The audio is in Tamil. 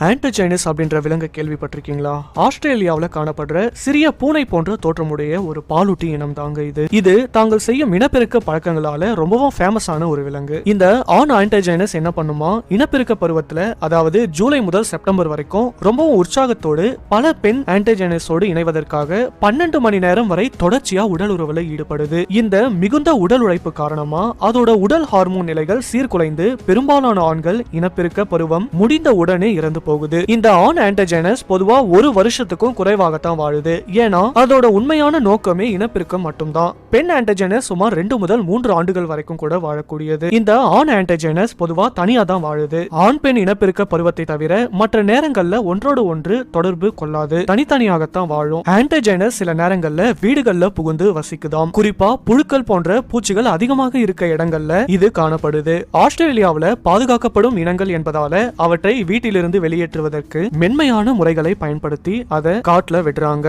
ஆன்டோஜைனஸ் அப்படின்ற விலங்கு கேள்விப்பட்டிருக்கீங்களா? ஆஸ்திரேலியாவில் காணப்படுற சிறிய பூனை போன்ற தோற்றமுடைய ஒரு பாலூட்டி இனம் தாங்க இது. இது தாங்கள் செய்யும் இனப்பெருக்க பழக்கங்களால ரொம்பவும் ஃபேமஸான ஒரு விலங்கு. இந்த ஆண் ஆன்டோஜைனஸ் என்ன பண்ணுமா? இனப்பெருக்க பருவத்துல அதாவது ஜூலை முதல் செப்டம்பர் வரைக்கும் ரொம்பவும் உற்சாகத்தோடு பல பெண் ஆன்டோஜைனஸோடு இணைவதற்காக பன்னெண்டு மணி நேரம் வரை தொடர்ச்சியா உடல் உறவுல ஈடுபடுது. இந்த மிகுந்த உடல் உழைப்பு காரணமா அதோட உடல் ஹார்மோன் நிலைகள் சீர்குலைந்து பெரும்பாலான ஆண்கள் இனப்பெருக்க பருவம் முடிந்த உடனே இறந்து போகுது. இந்த ஆண் ஆன்டஜெனஸ் பொதுவா ஒரு வருஷத்துக்கும் குறைவாகத்தான் வாழுது. ஏன்னா அதோட உண்மையான நோக்கமே இனப்பெருக்கம் மட்டும்தான். பெண் ஆன்டஜெனஸ் சுமார் ரெண்டு முதல் மூன்று ஆண்டுகள் வரைக்கும் கூட வாழக்கூடியது. இந்த ஆண் ஆன்டஜெனஸ் பொதுவா தனியா தான் வாழுது. ஆண் பெண் இனப்பெருக்க பருவத்தை தவிர மற்ற நேரங்கள்ல ஒன்றோடு ஒன்று தொடர்பு கொள்ளாது. தனித்தனியாகத்தான் வாழும். ஆன்டஜெனஸ் சில நேரங்கள்ல வீடுகள்ல புகுந்து வசிக்குதாம். குறிப்பா புழுக்கள் போன்ற பூச்சிகள் அதிகமாக இருக்க இடங்கள்ல இது காணப்படுது. ஆஸ்திரேலியாவில் பாதுகாக்கப்படும் இனங்கள் என்பதால அவற்றை வீட்டிலிருந்து வெளியேற்றுவதற்கு மென்மையான முறைகளை பயன்படுத்தி அதை காட்டுல விடுறாங்க